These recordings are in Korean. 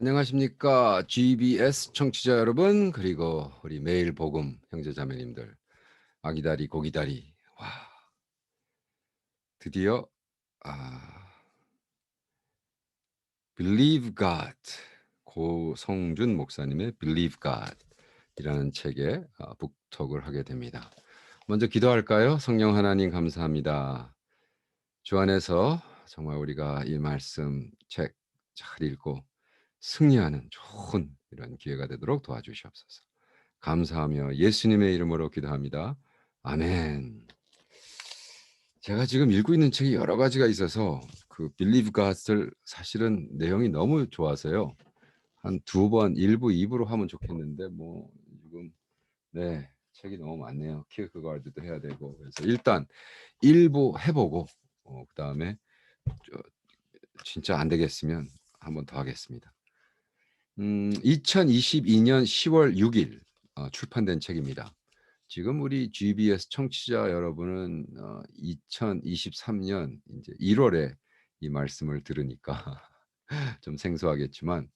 안녕하십니까 GBS 청취자 여러분 그리고 우리 매일 복음 형제 자매님들 아기다리 고기다리 와 드디어 아 Believe God 고성준 목사님의 Believe God 이라는 책에 아, 북톡을 하게 됩니다. 먼저 기도할까요? 성령 하나님 감사합니다. 주 안에서 정말 우리가 이 말씀 책 잘 읽고 승리하는 좋은 이런 기회가 되도록 도와주시옵소서. 감사하며 예수님의 이름으로 기도합니다. 아멘. 제가 지금 읽고 있는 책이 여러 가지가 있어서 그 Believe God을 사실은 내용이 너무 좋아서요. 한 두 번, 1부, 2부로 하면 좋겠는데 뭐 지금 네 책이 너무 많네요. 키어크가드도 해야 되고 그래서 일단 1부 해보고 어, 그 다음에 진짜 안 되겠으면 한 번 더 하겠습니다. 음, 2022년 10월 6일 어, 출판된 책입니다. 지금 우리 GBS 청취자 여러분은 어, 2023년 이제 1월에 이 말씀을 들으니까 좀 생소하겠지만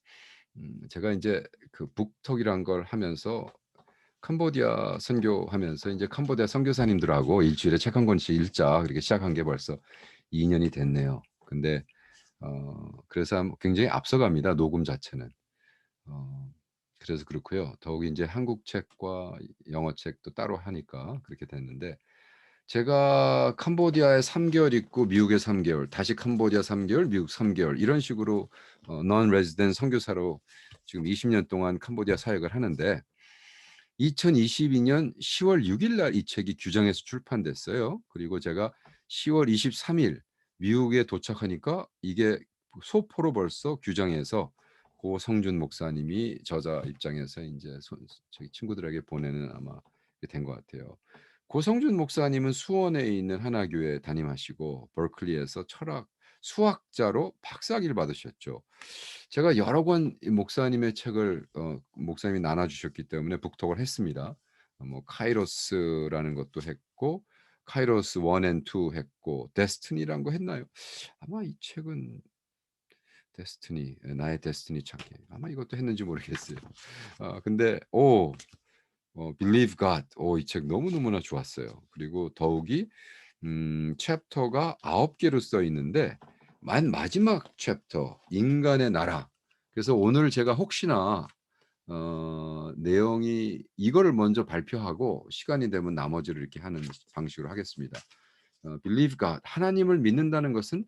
음, 제가 이제 그 북톡이란 걸 하면서 캄보디아 선교하면서 이제 캄보디아 선교사님들하고 일주일에 책 한 권씩 읽자 그렇게 시작한 게 벌써 2년이 됐네요. 근데 어, 그래서 굉장히 앞서갑니다. 녹음 자체는. 어, 그래서 그렇고요. 더욱이 이제 한국 책과 영어 책도 따로 하니까 그렇게 됐는데 제가 캄보디아에 3개월 있고 미국에 3개월, 다시 캄보디아 3개월, 미국 3개월 이런 식으로 어, resident 선교사로 지금 20년 동안 캄보디아 사역을 하는데 2022년 10월 6일 날 이 책이 규정에서 출판됐어요. 그리고 제가 10월 23일 미국에 도착하니까 이게 소포로 벌써 규정에서 고 성준 목사님이 저자 입장에서 이제 저희 친구들에게 보내는 아마 된 것 같아요. 고성준 목사님은 수원에 있는 하나교회 담임하시고 버클리에서 철학 수학자로 박사학위를 받으셨죠. 제가 여러 권 목사님의 책을 어, 목사님이 나눠주셨기 때문에 북독을 했습니다. 뭐 카이로스라는 것도 했고 카이로스 1앤2 했고 데스티니란 거 했나요? 아마 이 책은 데스티니 나의 데스티니 찾기 아마 이것도 했는지 모르겠어요. 아 근데 오 어, Believe God 오이 책 너무 너무나 좋았어요. 그리고 더욱이 음, 챕터가 아홉 개로 써 있는데 만 마지막 챕터 인간의 나라. 그래서 오늘 제가 혹시나 어, 내용이 이거를 먼저 발표하고 시간이 되면 나머지를 이렇게 하는 방식으로 하겠습니다. 어, Believe God 하나님을 믿는다는 것은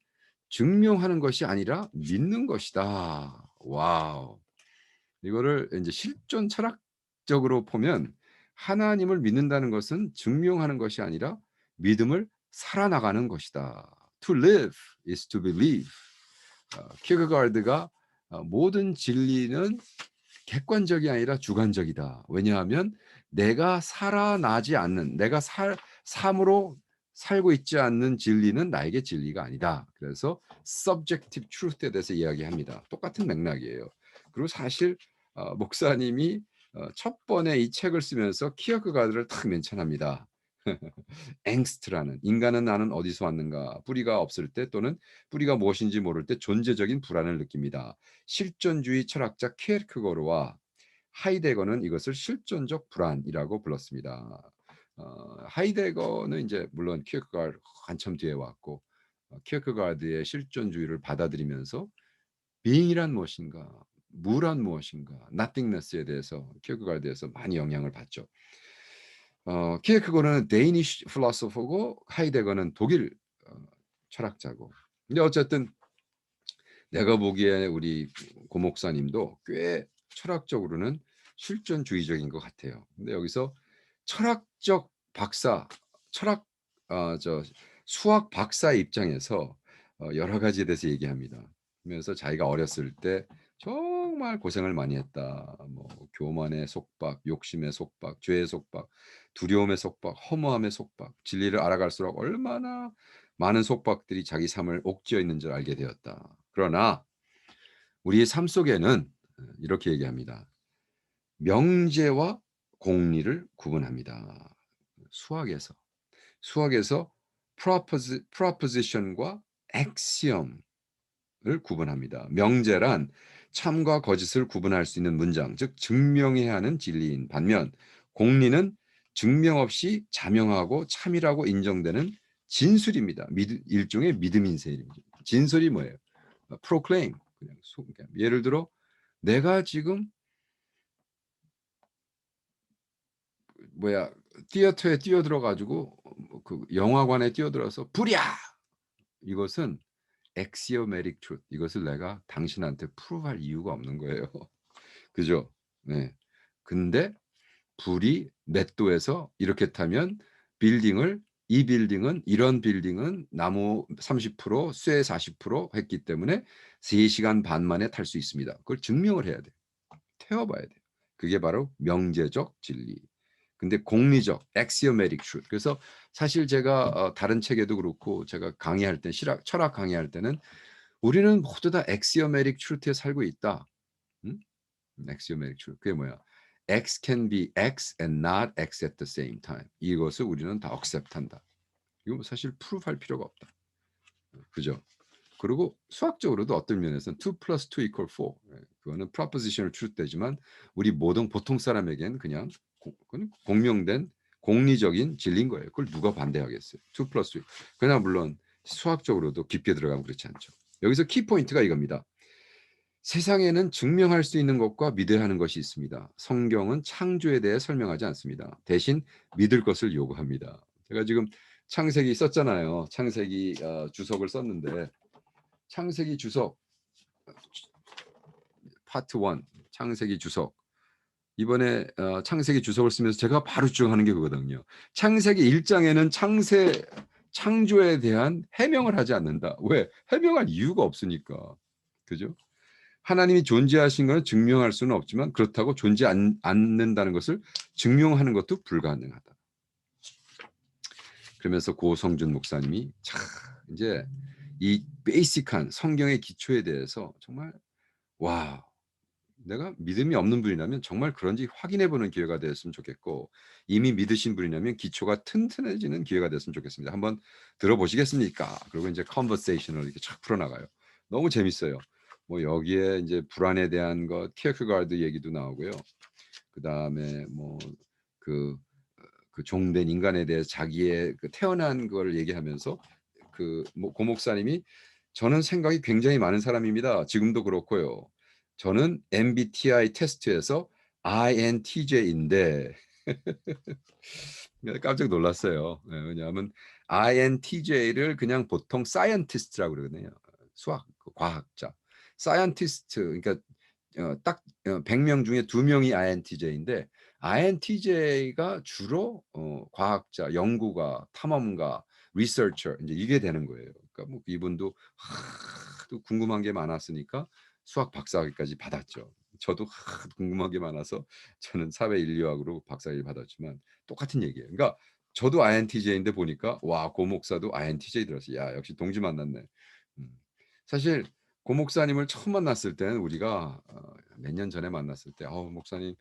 증명하는 것이 아니라 믿는 것이다. 와우. 이거를 이제 실존 철학적으로 보면 하나님을 믿는다는 것은 증명하는 것이 아니라 믿음을 살아나가는 것이다. To live is to believe. 어, 키그가드가 어, 모든 진리는 객관적이 아니라 주관적이다. 왜냐하면 내가 살아나지 않는 내가 살 삶으로 살고 있지 않는 진리는 나에게 진리가 아니다. 그래서 subjective truth에 대해서 이야기합니다. 똑같은 맥락이에요. 그리고 사실 어, 목사님이 어, 첫 번에 이 책을 쓰면서 키어크가드를 탁 멘션합니다. 앵스트라는 인간은 나는 어디서 왔는가 뿌리가 없을 때 또는 뿌리가 무엇인지 모를 때 존재적인 불안을 느낍니다. 실존주의 철학자 키에르크거르와 하이데거는 이것을 실존적 불안이라고 불렀습니다. 어, 하이데거는 이제 물론 키어크가드 한참 뒤에 왔고 어, 키어크가드의 실존주의를 받아들이면서 being이란 무엇인가, 무란 무엇인가, nothingness에 대해서 키어크가드에서 많이 영향을 받죠. 어, 키에크거는 데이니쉬 필로소퍼고 하이데거는 독일 어, 철학자고. 근데 어쨌든 내가 보기에 우리 고 목사님도 꽤 철학적으로는 실존주의적인 것 같아요. 근데 여기서 철학적 박사, 철학 어, 저 수학 박사 입장에서 어, 여러 가지에 대해서 얘기합니다. 그러면서 자기가 어렸을 때 정말 고생을 많이 했다. 뭐 교만의 속박, 욕심의 속박, 죄의 속박, 두려움의 속박, 허무함의 속박, 진리를 알아갈수록 얼마나 많은 속박들이 자기 삶을 옥죄어 있는 줄 알게 되었다. 그러나 우리의 삶 속에는 이렇게 얘기합니다. 명제와 공리를 구분합니다. 수학에서 수학에서 proposition과 axiom 구분합니다. 명제란 참과 거짓을 구분할 수 있는 문장, 즉 증명해야 하는 진리인 반면 공리는 증명 없이 자명하고 참이라고 인정되는 진술입니다. 믿, 일종의 믿음 인생입니다. 진술이 뭐예요? 그냥 소- 그냥 예를 들어 내가 지금 뭐야 티어터에 뛰어들어 가지고 그 영화관에 뛰어들어서 불이야. 이것은 axiomatic truth. 이것을 내가 당신한테 프로할 이유가 없는 거예요. 그죠? 네. 근데 불이 몇 도에서 이렇게 타면 빌딩을 이 빌딩은 이런 빌딩은 나무 30%쇠 40% 했기 때문에 3시간 반 만에 탈 수 있습니다. 그걸 증명을 해야 돼. 태워 봐야 돼. 그게 바로 명제적 진리. 근데 공리적 axiomatic truth. 그래서 사실 제가 어, 다른 책에도 그렇고 제가 강의할 때 실학 철학 강의할 때는 우리는 모두 다 axiomatic truth에 살고 있다. 음? axiomatic truth. 그게 뭐야? X can be X and not X at the same time. 이것을 우리는 다 accept한다. 이거 뭐 사실 프루프할 필요가 없다. 그죠? 그리고 수학적으로도 어떤 면에서는 2 plus 2 equal 4. 예, 그거는 propositional truth되지만 우리 모든 보통 사람에겐 그냥 공명된 공리적인 진리인 거예요. 그걸 누가 반대하겠어요? 2 plus 2. 그러나 물론 수학적으로도 깊게 들어가면 그렇지 않죠. 여기서 키 포인트가 이겁니다. 세상에는 증명할 수 있는 것과 믿어야 하는 것이 있습니다. 성경은 창조에 대해 설명하지 않습니다. 대신 믿을 것을 요구합니다. 제가 지금 창세기 썼잖아요. 창세기 어, 주석을 썼는데 창세기 주석 파트 1 창세기 주석 이번에 어, 창세기 주석을 쓰면서 제가 바로 주장하는 게 그거거든요. 창세기 1장에는 창세 창조에 대한 해명을 하지 않는다. 왜? 해명할 이유가 없으니까. 그죠? 하나님이 존재하신 것은 증명할 수는 없지만 그렇다고 존재 안, 않는다는 것을 증명하는 것도 불가능하다. 그러면서 고성준 목사님이 참 이제 이 베이직한 성경의 기초에 대해서 정말 와 내가 믿음이 없는 분이라면 정말 그런지 확인해 보는 기회가 되었으면 좋겠고 이미 믿으신 분이라면 기초가 튼튼해지는 기회가 됐으면 좋겠습니다. 한번 들어보시겠습니까? 그리고 이제 컨버세이션을 이렇게 착 풀어나가요. 너무 재밌어요. 뭐 여기에 이제 불안에 대한 것, 키어크가드 얘기도 나오고요. 그 다음에 뭐 그 그 종된 인간에 대해 자기의 그 태어난 걸 얘기하면서 그 뭐 고목사님이 저는 생각이 굉장히 많은 사람입니다. 지금도 그렇고요. 저는 MBTI 테스트에서 INTJ인데 깜짝 놀랐어요. 네, 왜냐하면 INTJ를 그냥 보통 scientist라고 그러거든요. 수학 그 과학자. scientist 그러니까 어, 딱 어, 100명 중에 2명이 INTJ인데 INTJ가 주로 어, 과학자, 연구가, 탐험가, researcher 이제 이게 되는 거예요. 그러니까 뭐 이분도 하도 궁금한 게 많았으니까 수학 박사학위까지 받았죠. 저도 궁금한 게 많아서 저는 사회 인류학으로 박사학위 받았지만 똑같은 얘기예요. 그러니까 저도 INTJ인데 보니까 와 고목사도 INTJ 들었어. 야 역시 동지 만났네. 음. 사실 고 목사님을 처음 만났을 때는 우리가 어, 몇년 전에 만났을 때, 어 목사님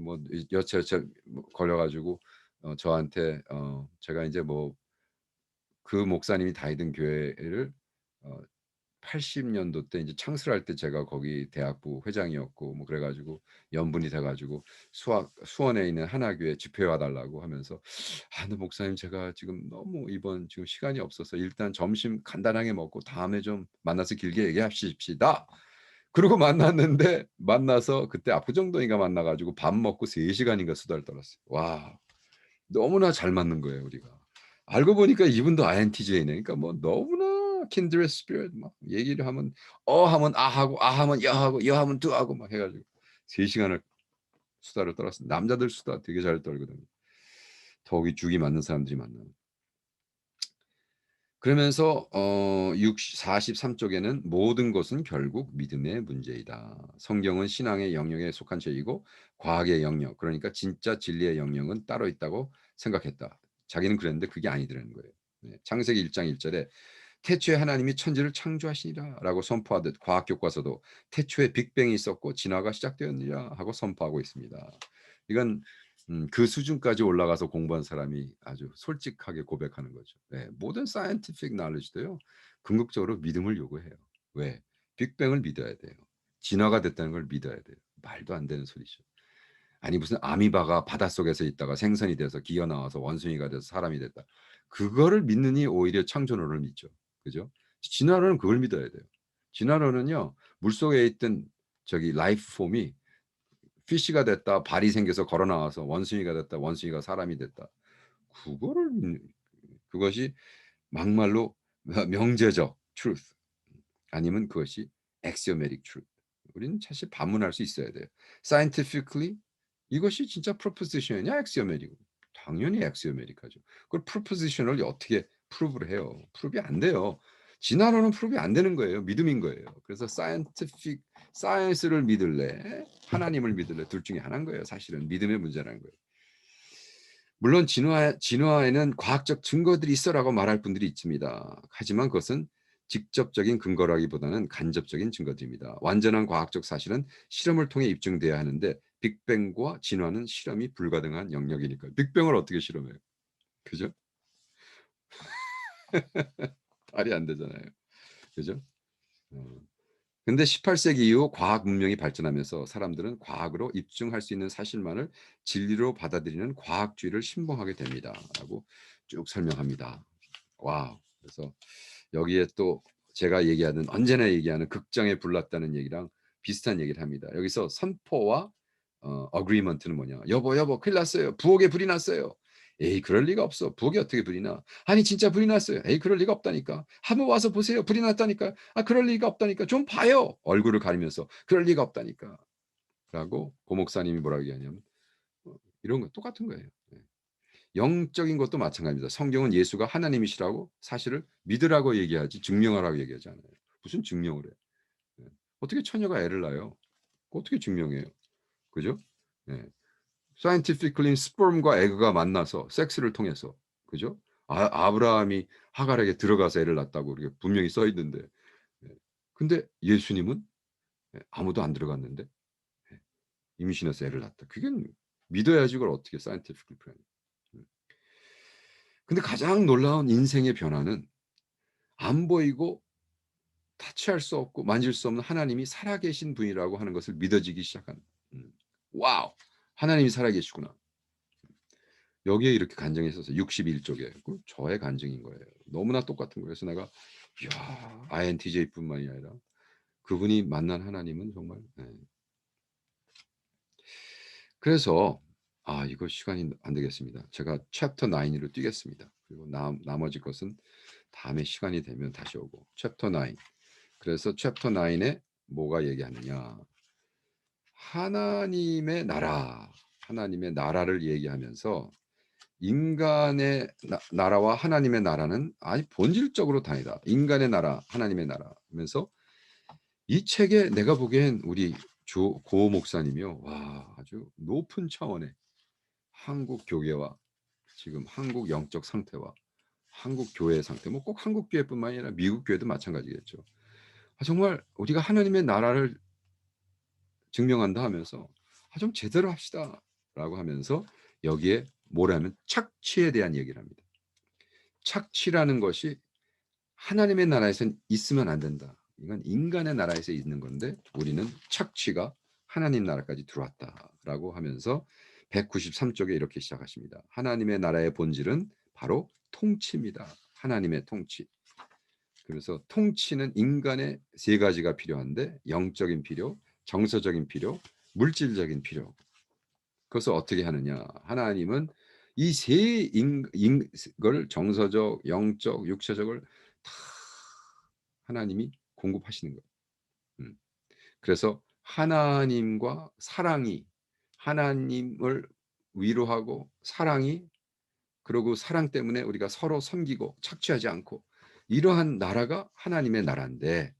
뭐 여차 여차 뭐 걸려가지고 어, 저한테 어, 제가 이제 뭐 그 목사님이 다니던 교회를 어, 80년도 때 이제 창설할 때 제가 거기 대학부 회장이었고 뭐 그래가지고 연분이 돼가지고 수학 수원에 있는 하나교회 집회 와달라고 하면서 아 근데 목사님 제가 지금 너무 이번 지금 시간이 없어서 일단 점심 간단하게 먹고 다음에 좀 만나서 길게 얘기합시다. 그리고 만났는데 만나서 그때 압구정동인가 만나가지고 밥 먹고 3 시간인가 수다를 떨었어요. 와 너무나 잘 맞는 거예요 우리가. 알고 보니까 이분도 INTJ네. 그러니까 뭐 너무나 kindred spirit 막 얘기를 하면 어 하면 아 하고 아 하면 여 하고 여 하면 두 하고 막 해가지고 3시간을 수다를 떨었어요. 남자들 수다 되게 잘 떨거든요. 더욱이 죽이 맞는 사람들이 만나는. 그러면서 어 60, 43쪽에는 모든 것은 결국 믿음의 문제이다. 성경은 신앙의 영역에 속한 죄이고 과학의 영역, 그러니까 진짜 진리의 영역은 따로 있다고 생각했다. 자기는 그랬는데 그게 아니더라는 거예요. 네, 창세기 1장 1절에 태초에 하나님이 천지를 창조하시니라 라고 선포하듯 과학 교과서도 태초에 빅뱅이 있었고 진화가 시작되었느냐 하고 선포하고 있습니다. 이건 음, 그 수준까지 올라가서 공부한 사람이 아주 솔직하게 고백하는 거죠. 네, 모든 scientific knowledge도요. 궁극적으로 믿음을 요구해요. 왜? 빅뱅을 믿어야 돼요. 진화가 됐다는 걸 믿어야 돼요. 말도 안 되는 소리죠. 아니 무슨 아미바가 바닷속에서 있다가 생선이 돼서 기어 나와서 원숭이가 돼서 사람이 됐다. 그거를 믿느니 오히려 창조론을 믿죠. 그죠? 진화론은 그걸 믿어야 돼요. 진화론은요. 물속에 있던 저기 라이프 폼이 피쉬가 됐다. 발이 생겨서 걸어 나와서 원숭이가 됐다. 원숭이가 사람이 됐다. 그거를 믿는 그것이 막말로 명제적 truth 아니면 그것이 axiomatic truth. 우리는 사실 반문할 수 있어야 돼요. scientifically 이것이 진짜 proposition이냐 axiomatic. 당연히 axiomatic하죠. 그걸 proposition을 어떻게 프루브를 해요? 프루브이 안 돼요. 진화론은 프루브이 안 되는 거예요. 믿음인 거예요. 그래서 scientific science를 믿을래, 하나님을 믿을래 둘 중에 하나인 거예요. 사실은 믿음의 문제라는 거예요. 물론 진화 진화에는 과학적 증거들이 있어라고 말할 분들이 있습니다. 하지만 그것은 직접적인 근거라기보다는 간접적인 증거들입니다. 완전한 과학적 사실은 실험을 통해 입증돼야 하는데 빅뱅과 진화는 실험이 불가능한 영역이니까 빅뱅을 어떻게 실험해요? 그죠? 말이 안 되잖아요. 그죠? 어. 근데 18세기 이후 과학 문명이 발전하면서 사람들은 과학으로 입증할 수 있는 사실만을 진리로 받아들이는 과학주의를 신봉하게 됩니다. 라고 쭉 설명합니다. 와우. 그래서 여기에 또 제가 얘기하는 언제나 얘기하는 극장에 불났다는 얘기랑 비슷한 얘기를 합니다. 여기서 선포와 어, 어그리먼트는 뭐냐? 여보 여보 큰일 났어요. 부엌에 불이 났어요. 에이 그럴 리가 없어. 부엌에 어떻게 불이 나? 아니 진짜 불이 났어요. 에이 그럴 리가 없다니까. 한번 와서 보세요. 불이 났다니까. 아 그럴 리가 없다니까. 좀 봐요. 얼굴을 가리면서 그럴 리가 없다니까. 라고 고목사님이 뭐라고 얘기하냐면 어, 이런 거 똑같은 거예요. 네. 영적인 것도 마찬가지입니다. 성경은 예수가 하나님이시라고 사실을 믿으라고 얘기하지 증명하라고 얘기하지 않아요. 무슨 증명을 해? 네. 어떻게 처녀가 애를 낳아요? 어떻게 증명해요? 그죠? 네. Scientifically sperm과 에그가 만나서 섹스를 통해서 그죠? 아, 아브라함이 하갈에게 들어가서 애를 낳았다고 이렇게 분명히 써 있는데 예. 근데 예수님은 예, 아무도 안 들어갔는데 예. 임신해서 애를 낳았다. 그게 믿어야지 그걸 어떻게 scientifically 표현해. 음. 근데 가장 놀라운 인생의 변화는 안 보이고 타치할 수 없고 만질 수 없는 하나님이 살아계신 분이라고 하는 것을 믿어지기 시작한. 음. 와우. 하나님이 살아계시구나. 여기에 이렇게 간증이 있어서 61쪽에 그 저의 간증인 거예요. 너무나 똑같은 거예요. 그래서 내가 이야 INTJ뿐만이 아니라 그분이 만난 하나님은 정말 네. 그래서 아 이거 시간이 안 되겠습니다. 제가 챕터 9으로 뛰겠습니다. 그리고 나, 나머지 것은 다음에 시간이 되면 다시 오고 챕터 9 그래서 챕터 9에 뭐가 얘기하느냐 하나님의 나라, 하나님의 나라를 얘기하면서 인간의 나, 라와 하나님의 나라는 아주 본질적으로 다르다. 인간의 나라, 하나님의 나라 하면서 이 책에 내가 보기엔 우리 조, 고 목사님이요. 와, 아주 높은 차원의 한국 교계와 지금 한국 영적 상태와 한국 교회 상태, 뭐 꼭 한국 교회뿐만 아니라 미국 교회도 마찬가지겠죠. 아, 정말 우리가 하나님의 나라를 증명한다 하면서 아, 좀 제대로 합시다라고 하면서 여기에 뭐라면 착취에 대한 얘기를 합니다. 착취라는 것이 하나님의 나라에선 있으면 안 된다. 이건 인간의 나라에서 있는 건데 우리는 착취가 하나님 나라까지 들어왔다라고 하면서 193쪽에 이렇게 시작하십니다. 하나님의 나라의 본질은 바로 통치입니다. 하나님의 통치. 그래서 통치는 인간의 세 가지가 필요한데 영적인 필요, 정서적인 필요, 물질적인 필요. 그것을 어떻게 하느냐? 하나님은 이세걸 정서적, 영적, 육체적을 다 하나님이 공급하시는 거예요. 음. 그래서 하나님과 사랑이 하나님을 위로하고 사랑이 그리고 사랑 때문에 우리가 서로 섬기고 착취하지 않고 이러한 나라가 하나님의 나라인데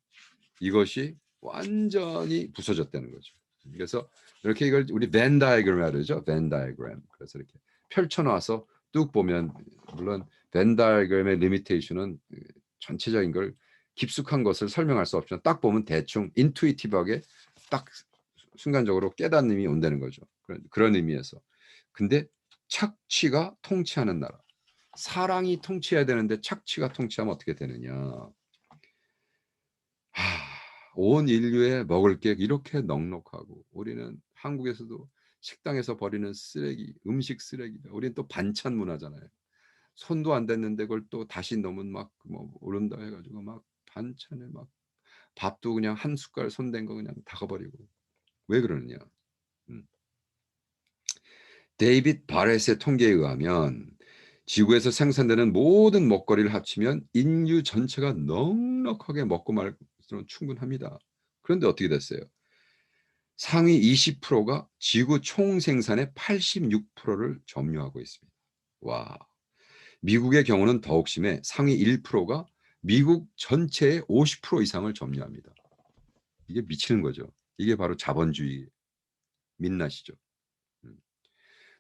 이것이 완전히 부서졌다는 거죠. 그래서 이렇게 이걸 우리 벤 다이그램 그러죠. 벤 다이그램. 그래서 이렇게 펼쳐놔서 뚝 보면 물론 벤 다이그램의 리미테이션은 전체적인 걸 깊숙한 것을 설명할 수 없지만 딱 보면 대충 인투이티브하게 딱 순간적으로 깨닫음이 온다는 거죠. 그런, 그런 의미에서. 근데 착취가 통치하는 나라. 사랑이 통치해야 되는데 착취가 통치하면 어떻게 되느냐. 하, 온 인류에 먹을 게 이렇게 넉넉하고 우리는 한국에서도 식당에서 버리는 쓰레기, 음식 쓰레기. 우리는 또 반찬 문화잖아요. 손도 안 댔는데 그걸 또 다시 넣으면 막뭐 오른다 해가지고 막 반찬에 막 밥도 그냥 한 숟갈 손댄 거 그냥 다 가버리고 왜 그러느냐? 음. 데이빗 바렛의 통계에 의하면 지구에서 생산되는 모든 먹거리를 합치면 인류 전체가 넉넉하게 먹고 말 고는 충분합니다. 그런데 어떻게 됐어요? 상위 20%가 지구 총 생산의 86%를 점유하고 있습니다. 와. 미국의 경우는 더욱 심해 상위 1%가 미국 전체의 50% 이상을 점유합니다. 이게 미치는 거죠. 이게 바로 자본주의 민낯이죠.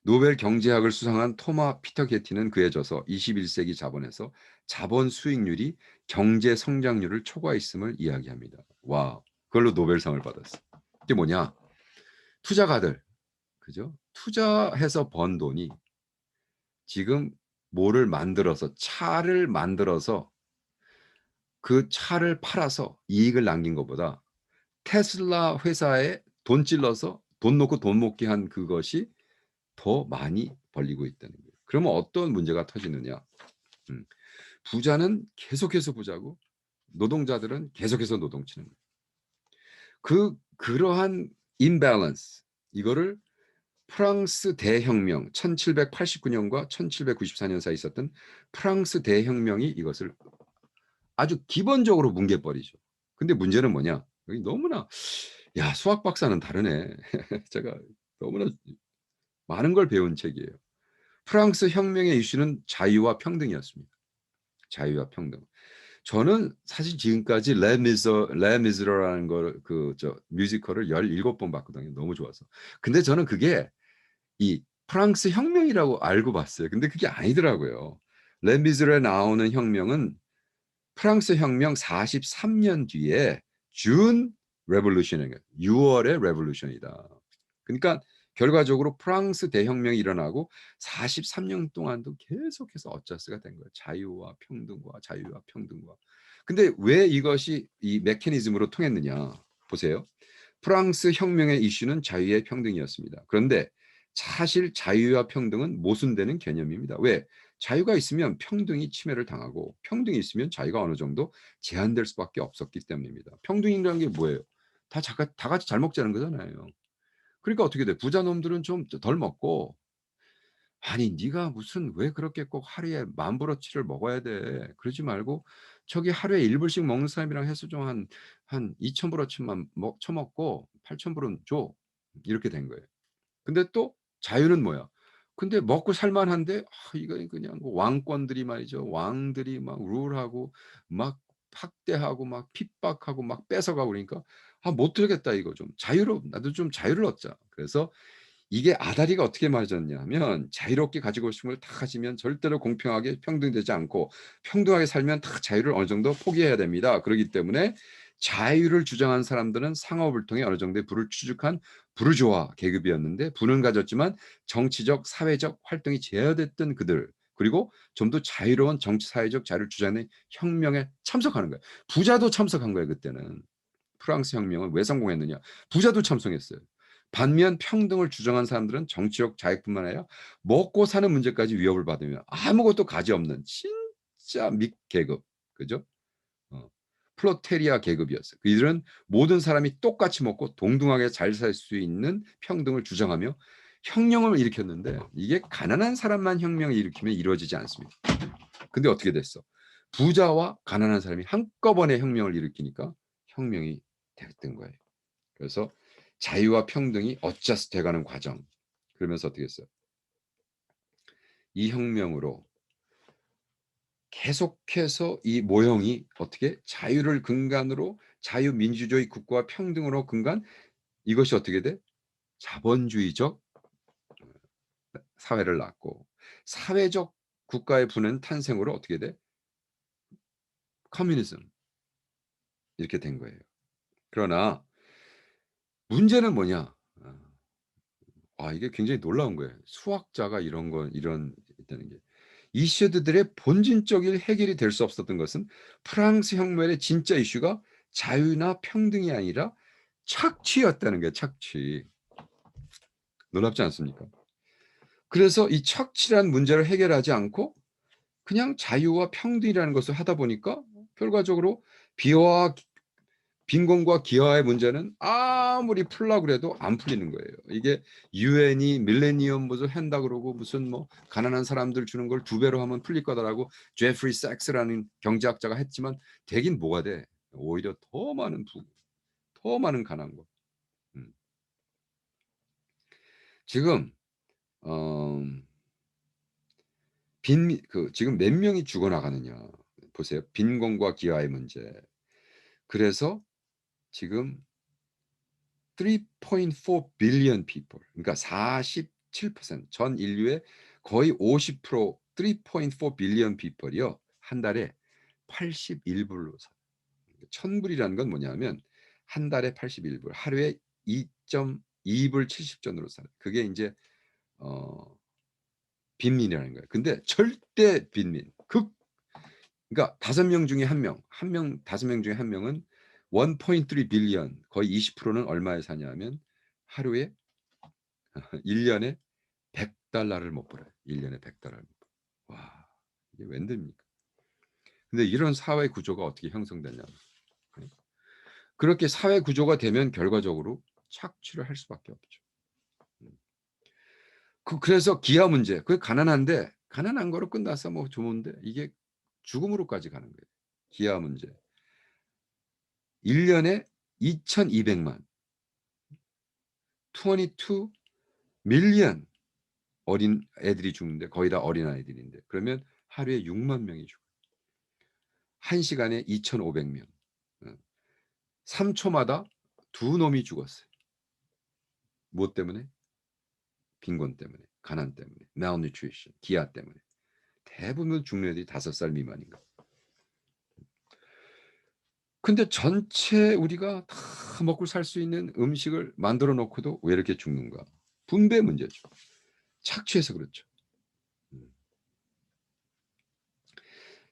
음. 노벨 경제학을 수상한 토마 피터 게티는 그에 져서 21세기 자본에서 자본 수익률이 경제 성장률을 초과했음을 이야기합니다. 와, 그걸로 노벨상을 받았어. 이게 뭐냐? 투자가들, 그죠? 투자해서 번 돈이 지금 뭐를 만들어서 차를 만들어서 그 차를 팔아서 이익을 남긴 것보다 테슬라 회사에 돈 찔러서 돈 놓고 돈 먹게 한 그것이 더 많이 벌리고 있다는 거예요. 그러면 어떤 문제가 터지느냐? 음, 부자는 계속해서 부자고 노동자들은 계속해서 노동치는 거예요. 그 그러한 임밸런스 이거를 프랑스 대혁명 1789년과 1794년 사이 있었던 프랑스 대혁명이 이것을 아주 기본적으로 뭉개버리죠. 근데 문제는 뭐냐? 여기 너무나 야 수학 박사는 다르네. 제가 너무나 많은 걸 배운 책이에요. 프랑스 혁명의 이슈는 자유와 평등이었습니다. 자유와 평등. 저는 사실 지금까지 레 미저 레미즈라는 걸 그 저 뮤지컬을 17번 봤거든요. 너무 좋아서. 근데 저는 그게 이 프랑스 혁명이라고 알고 봤어요. 근데 그게 아니더라고요. 레미즈에 나오는 혁명은 프랑스 혁명 43년 뒤에 준 레볼루션이에요. 6월의 레볼루션이다. 그러니까 결과적으로 프랑스 대혁명이 일어나고 43년 동안도 계속해서 어쩌스가 된 거예요. 자유와 평등과 자유와 평등과. 근데 왜 이것이 이 메커니즘으로 통했느냐? 보세요. 프랑스 혁명의 이슈는 자유의 평등이었습니다. 그런데 사실 자유와 평등은 모순되는 개념입니다. 왜? 자유가 있으면 평등이 침해를 당하고 평등이 있으면 자유가 어느 정도 제한될 수밖에 없었기 때문입니다. 평등이라는 게 뭐예요? 다, 다 같이 잘 먹자는 거잖아요. 그러니까 어떻게 돼? 부자 놈들은 좀 덜 먹고 아니 네가 무슨 왜 그렇게 꼭 하루에 만 브러치를 먹어야 돼? 그러지 말고 저기 하루에 1불씩 먹는 사람이랑 해서 좀 한한 2천 브러치만 먹 처먹고 8천 불은 줘. 이렇게 된 거예요. 근데 또 자유는 뭐야? 근데 먹고 살만한데 아 이거 그냥 뭐 왕권들이 말이죠. 왕들이 막 룰하고 막 학대하고 막 핍박하고 막 뺏어가고 그러니까 ' 아 못 들겠다 이거 좀. 자유로 나도 좀 자유를 얻자.' 그래서 이게 아다리가 어떻게 맞았냐면 자유롭게 가지고 싶은 걸 다 가지면 절대로 공평하게 평등되지 않고 평등하게 살면 다 자유를 어느 정도 포기해야 됩니다. 그러기 때문에 자유를 주장한 사람들은 상업을 통해 어느 정도의 부를 추적한 부르주아 계급이었는데 부는 가졌지만 정치적 사회적 활동이 제어됐던 그들 그리고 좀 더 자유로운 정치 사회적 자유를 주장하는 혁명에 참석하는 거예요. 부자도 참석한 거예요 그때는. 프랑스 혁명을 왜 성공했느냐? 부자도 참석했어요. 반면 평등을 주장한 사람들은 정치적 자유뿐만 아니라 먹고 사는 문제까지 위협을 받으며 아무것도 가지 없는 진짜 밑 계급, 그죠? 어. 플로테리아 계급이었어요. 이들은 모든 사람이 똑같이 먹고 동등하게 잘 살 수 있는 평등을 주장하며 혁명을 일으켰는데 이게 가난한 사람만 혁명을 일으키면 이루어지지 않습니다. 근데 어떻게 됐어? 부자와 가난한 사람이 한꺼번에 혁명을 일으키니까 혁명이 됐던 거예요. 그래서 자유와 평등이 어쩌스 돼가는 과정. 그러면서 어떻게 했어요? 이 혁명으로 계속해서 이 모형이 어떻게 자유를 근간으로 자유민주주의 국가와 평등으로 근간 이것이 어떻게 돼? 자본주의적 사회를 낳고 사회적 국가의 부는 탄생으로 어떻게 돼? 커뮤니즘 이렇게 된 거예요. 그러나 문제는 뭐냐? 아 이게 굉장히 놀라운 거예요. 수학자가 이런 거 이런 있다는 게. 이슈들의 본질적인 해결이 될 수 없었던 것은 프랑스 혁명의 진짜 이슈가 자유나 평등이 아니라 착취였다는 거예요. 착취. 놀랍지 않습니까? 그래서 이 착취란 문제를 해결하지 않고 그냥 자유와 평등이라는 것을 하다 보니까 결과적으로 비화와 빈곤과 기아의 문제는 아무리 풀라 그래도 안 풀리는 거예요. 이게 유엔이 밀레니엄 무슨 한다 그러고 무슨 뭐 가난한 사람들 주는 걸 두 배로 하면 풀릴 거다라고 제프리 삭스라는 경제학자가 했지만 되긴 뭐가 돼? 오히려 더 많은 부, 더 많은 가난과. 음. 지금 어, 빈 그 지금 몇 명이 죽어 나가느냐 보세요. 빈곤과 기아의 문제. 그래서 지금 3.4 billion people 그러니까 47%전 인류의 거의 50% 3.4 billion people이요 한 달에 81불로 사. 1000불이라는 건 뭐냐면 한 달에 81불 하루에 2.2불 70전으로 살아요. 그게 이제 어 빈민이라는 거예요. 근데 절대 빈민 극 그러니까 다섯 명 중에 한 명, 한 명, 다섯 명 중에 한 명은 1.3 빌리언 거의 20%는 얼마에 사냐면 하루에 1년에 100달러를 못 벌어요. 1년에 100달러를 못 벌어요. 와 이게 웬입니까? 근데 이런 사회 구조가 어떻게 형성됐냐면 그렇게 사회 구조가 되면 결과적으로 착취를 할 수밖에 없죠. 그, 그래서 기아 문제, 그 가난한데 가난한 거로 끝나서 뭐 좋은데 이게 죽음으로까지 가는 거예요. 기아 문제. 1년에 2,200만 22 밀리언 어린 애들이 죽는데 거의 다 어린 아이들인데 그러면 하루에 6만 명이 죽어요. 1시간에 2,500명. 3초마다 두 놈이 죽었어요. 무엇 때문에? 빈곤 때문에, 가난 때문에, malnutrition, 기아 때문에. 대부분 죽는 애들이 5살 미만인 거. 근데 전체 우리가 다 먹고 살 수 있는 음식을 만들어 놓고도 왜 이렇게 죽는가? 분배 문제죠. 착취해서 그렇죠. 음.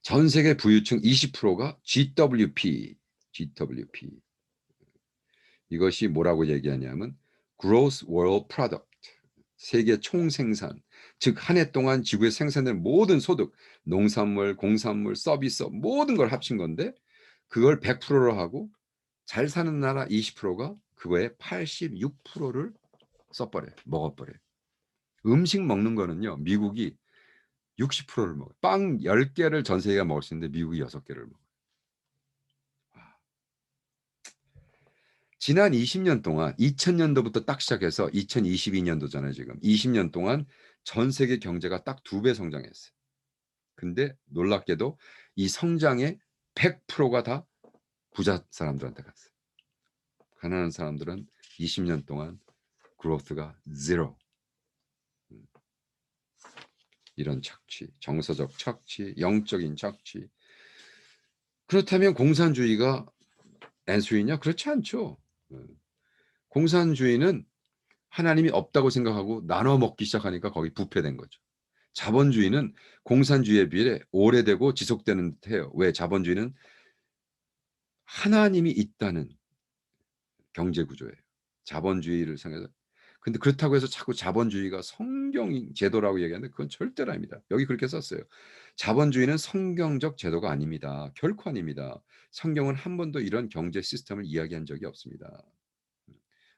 전 세계 부유층 20%가 GWP, GWP. 이것이 뭐라고 얘기하냐면 Gross World Product, 세계 총생산, 즉 한 해 동안 지구에 생산된 모든 소득, 농산물, 공산물, 서비스 모든 걸 합친 건데 그걸 100%로 하고 잘 사는 나라 20%가 그거에 86%를 써버려요. 먹어버려요. 음식 먹는 거는요. 미국이 60%를 먹어요. 빵 10개를 전 세계가 먹을 수 있는데 미국이 6개를 먹어요. 지난 20년 동안 2000년도부터 딱 시작해서 2022년도잖아요 지금 20년 동안 전 세계 경제가 딱 두 배 성장했어요. 근데 놀랍게도 이 성장의 100%가 다 부자 사람들한테 갔어요. 가난한 사람들은 20년 동안 그로스가 제로. 음. 이런 착취, 정서적 착취, 영적인 착취. 그렇다면 공산주의가 앤수이냐? 그렇지 않죠. 음. 공산주의는 하나님이 없다고 생각하고 나눠 먹기 시작하니까 거기 부패된 거죠. 자본주의는 공산주의에 비해 오래되고 지속되는 듯해요. 왜 자본주의는 하나님이 있다는 경제 구조예요. 자본주의를 생각해서 근데 그렇다고 해서 자꾸 자본주의가 성경 제도라고 얘기하는데 그건 절대로 아닙니다. 여기 그렇게 썼어요. 자본주의는 성경적 제도가 아닙니다. 결코 아닙니다. 성경은 한 번도 이런 경제 시스템을 이야기한 적이 없습니다.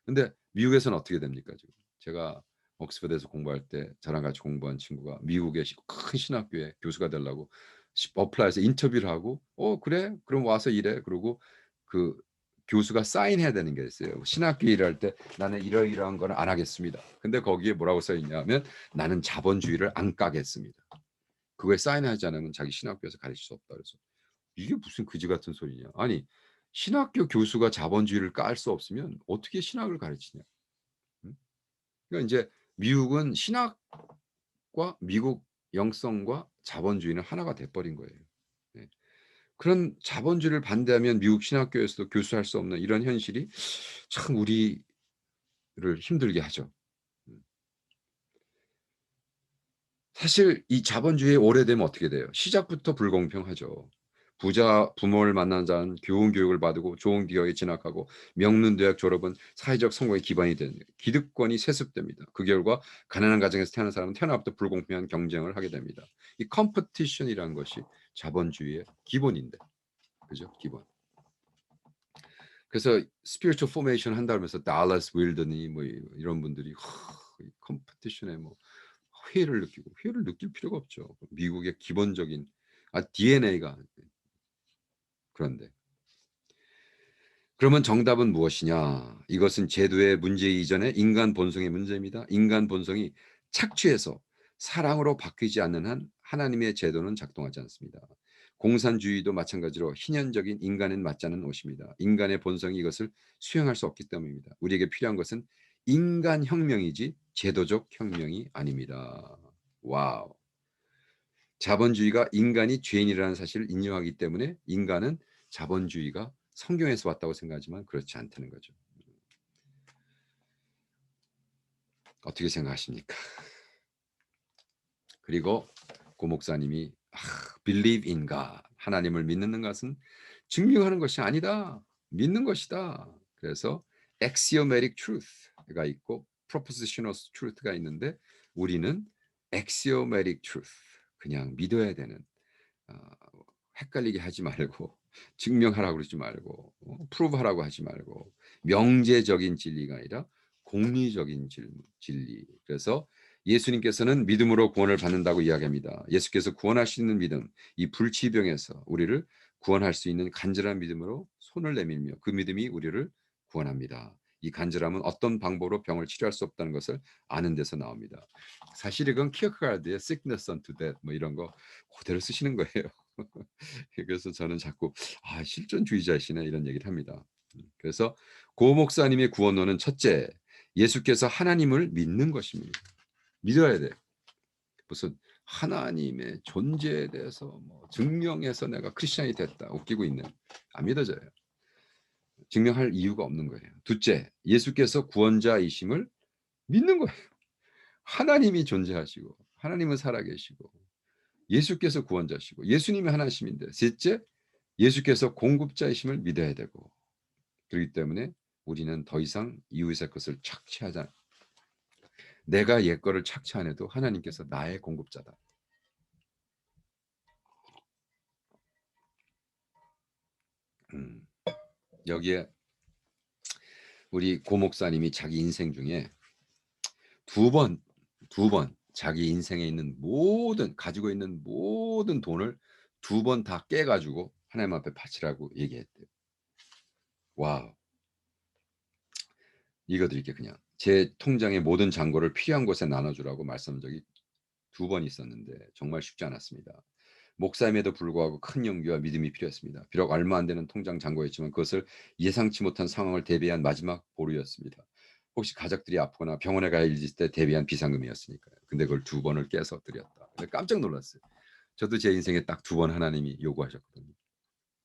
근데 미국에서는 어떻게 됩니까 지금? 제가 옥스퍼드에서 공부할 때 저랑 같이 공부한 친구가 미국의 큰 신학교에 교수가 되려고 어플라이에서 인터뷰를 하고 어 그래? 그럼 와서 일해. 그러고 그 교수가 사인해야 되는 게 있어요. 신학교 일할 때 나는 이러이러한 거는 안 하겠습니다. 근데 거기에 뭐라고 써 있냐면 나는 자본주의를 안 까겠습니다. 그거에 사인하지 않으면 자기 신학교에서 가르칠 수 없다 그래서 이게 무슨 그지 같은 소리냐? 아니 신학교 교수가 자본주의를 깔 수 없으면 어떻게 신학을 가르치냐? 그러니까 이제 미국은 신학과 미국 영성과 자본주의는 하나가 돼버린 거예요. 네. 그런 자본주의를 반대하면 미국 신학교에서도 교수할 수 없는 이런 현실이 참 우리를 힘들게 하죠. 음. 사실 이 자본주의 오래되면 어떻게 돼요? 시작부터 불공평하죠. 부자 부모를 만난 자는 교훈 교육을 받고 좋은 기업에 진학하고 명문 대학 졸업은 사회적 성공의 기반이 되는 기득권이 세습됩니다. 그 결과 가난한 가정에서 태어난 사람은 태어나부터 불공평한 경쟁을 하게 됩니다. 이 컴퍼티션이라는 것이 자본주의의 기본인데, 그죠? 기본. 그래서 스피리추얼 포메이션 한다 그러면서 달라스 윌더니 뭐 이런 분들이 컴퍼티션에 뭐 회의를 느끼고 회의를 느낄 필요가 없죠. 미국의 기본적인 아 DNA가 그런데 그러면 정답은 무엇이냐? 이것은 제도의 문제 이전에 인간 본성의 문제입니다. 인간 본성이 착취해서 사랑으로 바뀌지 않는 한 하나님의 제도는 작동하지 않습니다. 공산주의도 마찬가지로 희년적인 인간은 맞지 않는 옷입니다. 인간의 본성이 이것을 수행할 수 없기 때문입니다. 우리에게 필요한 것은 인간 혁명이지 제도적 혁명이 아닙니다. 와우. 자본주의가 인간이 죄인이라는 사실을 인정하기 때문에 인간은 자본주의가 성경에서 왔다고 생각하지만 그렇지 않다는 거죠. 어떻게 생각하십니까? 그리고 고 목사님이 아, believe in God 하나님을 믿는 것은 증명하는 것이 아니다. 믿는 것이다. 그래서 axiomatic truth가 있고 propositional truth가 있는데 우리는 axiomatic truth 그냥 믿어야 되는 어, 헷갈리게 하지 말고 증명하라고 그러지 말고 어, 프로브하라고 하지 말고 명제적인 진리가 아니라 공리적인 진리. 그래서 예수님께서는 믿음으로 구원을 받는다고 이야기합니다. 예수께서 있는 믿음, 이 불치병에서 우리를 구원할 수 있는 간절한 믿음으로 손을 내밀며 그 믿음이 우리를 구원합니다. 이 간절함은 어떤 방법으로 병을 치료할 수 없다는 것을 아는 데서 나옵니다. 사실 이건 키어카르드의 sickness unto death 뭐 이런 거 그대로 쓰시는 거예요. 그래서 저는 자꾸 아 실존주의자시네 이런 얘기를 합니다. 그래서 고 목사님의 구원론은 첫째 예수께서 하나님을 믿는 것입니다. 믿어야 돼. 무슨 하나님의 존재에 대해서 뭐 증명해서 내가 크리스천이 됐다 웃기고 있는 안 믿어져요. 증명할 이유가 없는 거예요. 둘째, 예수께서 구원자이심을 믿는 거예요. 하나님이 존재하시고 하나님은 살아계시고 예수께서 구원자시고 예수님이 하나님인데 셋째, 예수께서 공급자이심을 믿어야 되고 그렇기 때문에 우리는 더 이상 이웃의 것을 착취하지 않 내가 옛 거를 착취 안 해도 하나님께서 나의 공급자다. 음. 여기에 우리 고 목사님이 자기 인생 중에 두 번, 두 번 자기 인생에 있는 모든 가지고 있는 모든 돈을 두 번 다 깨가지고 하나님 앞에 바치라고 얘기했대요. 와, 이거 드릴게 그냥 제 통장의 모든 잔고를 필요한 곳에 나눠주라고 말씀한 적이 두 번 있었는데 정말 쉽지 않았습니다. 목사임에도 불구하고 큰 용기와 믿음이 필요했습니다. 비록 얼마 안 되는 통장 잔고였지만 그것을 예상치 못한 상황을 대비한 마지막 보루였습니다. 혹시 가족들이 아프거나 병원에 가야 일일 때 대비한 비상금이었으니까요. 근데 그걸 두 번을 깨서 드렸다. 깜짝 놀랐어요. 저도 제 인생에 딱 두 번 하나님이 요구하셨거든요.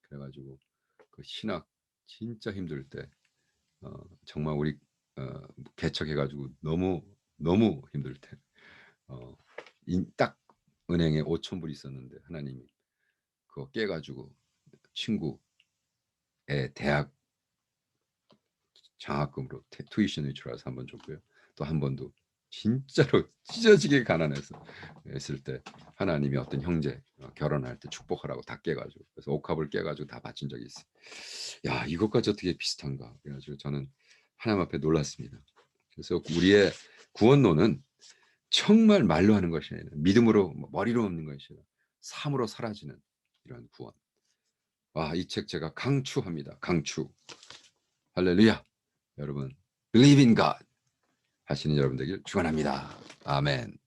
그래가지고 그 신학 진짜 힘들 때 어, 정말 우리 어, 개척해가지고 너무 너무 힘들 때 어, 딱 은행에 5천 불 있었는데 하나님이 그거 깨가지고 친구의 대학 장학금으로 투이션을 줄여서 한 번 줬고요. 또 한 번도 진짜로 찢어지게 가난해서 했을 때 하나님이 어떤 형제 어, 결혼할 때 축복하라고 다 깨가지고 그래서 옥합을 깨가지고 다 바친 적이 있어요. 야 이것까지 어떻게 비슷한가 그래가지고 저는 하나님 앞에 놀랐습니다. 그래서 우리의 구원론은 정말 말로 하는 것이 아니라 믿음으로 뭐 머리로 없는 것이 아니라 삶으로 사라지는 이런 구원. 와, 이 책 제가 강추합니다. 강추. 할렐루야. 여러분, believe in God 하시는 여러분 되길 축원합니다. 아멘.